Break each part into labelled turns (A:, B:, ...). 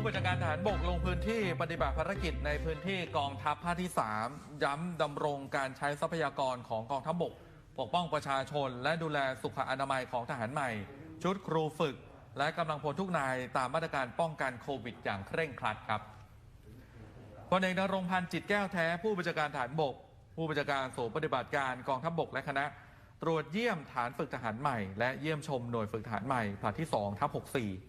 A: ผู้บัญชาการทหารบกลงพื้นที่ปฏิบัติภารกิจในพื้นที่กองทัพภาคที่ 3 ย้ำดำรงการใช้ทรัพยากรของกองทัพบก ปกป้องประชาชน และดูแลสุขอนามัยของทหารใหม่ ชุดครูฝึก และกำลังพลทุกนายตามมาตรการป้องกันโควิด อย่างเคร่งครัดครับพลเอกนรงพันธ์จิตแก้วแท้ผู้บัญชาการฐานบก ผู้บัญชาการศูนย์ปฏิบัติการกองทัพบกและคณะ ตรวจเยี่ยมฐานฝึกทหารใหม่ และเยี่ยมชมหน่วยฝึกทหารใหม่ผลัดที่2ทัพ64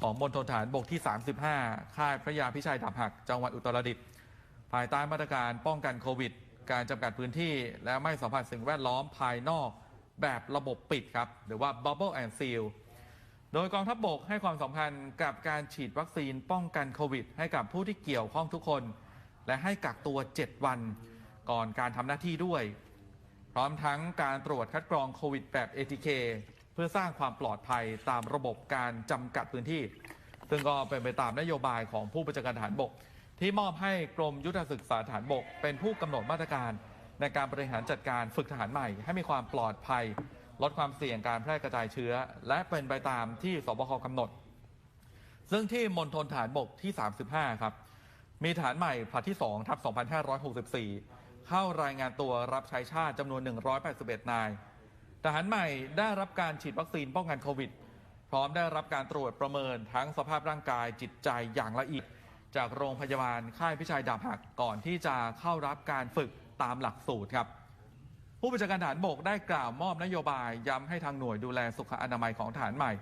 A: ของมณฑลฐานบกที่ 35 ค่ายพระยาพิชัยดาบหัก จังหวัดอุตรดิตถ์ภายใต้มาตรการป้องกันโควิด การจำกัดพื้นที่ และไม่สัมผัสสิ่งแวดล้อมภายนอกแบบระบบปิดครับ หรือว่า Bubble and Seal โดยกองทัพบบกให้ความสำคัญกับการฉีดวัคซีนป้องกันโควิด ให้กับผู้ที่เกี่ยวข้องทุกคน และให้กักตัว 7 วัน ก่อนการทำหน้าที่ด้วย พร้อมทั้งการตรวจคัดกรองโควิดแบบ ATK เพื่อสร้างความปลอดภัยตามระบบการจำกัดพื้นที่ ซึ่งก็เป็นไปตามนโยบายของผู้บัญชาการทหารบก ที่มอบให้กรมยุทธศึกษาทหารบก เป็นผู้กำหนดมาตรการในการบริหารจัดการฝึกทหารใหม่ ให้มีความปลอดภัย ลดความเสี่ยงการแพร่กระจายเชื้อ และเป็นไปตามที่สบคกำหนด ซึ่งที่มณฑลฐานบกที่ 35 ครับ มีฐานใหม่ผลัดที่2ทับ2564 เข้ารายงานตัวรับใช้ชาติจำนวน 181 นาย ทหารใหม่ได้รับการฉีดวัคซีนป้องกันโควิด พร้อมได้รับการตรวจประเมินทั้งสภาพร่างกายจิตใจอย่างละเอียด จากโรงพยาบาลค่ายพิชัยดาบหักก่อนที่จะเข้ารับการฝึกตามหลักสูตรครับ ผู้บัญชาการฐานบกได้กล่าวมอบนโยบายย้ำให้ทางหน่วยดูแลสุขอนามัยของฐานใหม่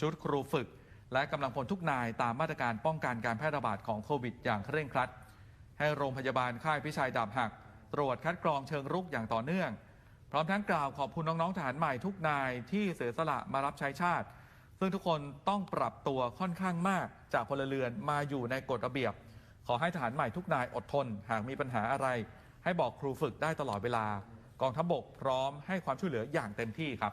A: ชุดครูฝึก และกำลังพลทุกนายตามมาตรการป้องกันการแพร่ระบาดของโควิด อย่างเคร่งครัด ให้โรงพยาบาลค่ายพิชัยดาบหัก ตรวจคัดกรองเชิงรุกอย่างต่อเนื่อง พร้อมทั้งกล่าวขอบคุณน้องๆทหารใหม่ทุกนายที่เสียสละมารับใช้ชาติ ซึ่งทุกคนต้องปรับตัวค่อนข้างมากจากพลเรือนมาอยู่ในกฎระเบียบ ขอให้ทหารใหม่ทุกนายอดทน หากมีปัญหาอะไร ให้บอกครูฝึกได้ตลอดเวลา กองทัพบกพร้อมให้ความช่วยเหลืออย่างเต็มที่ครับ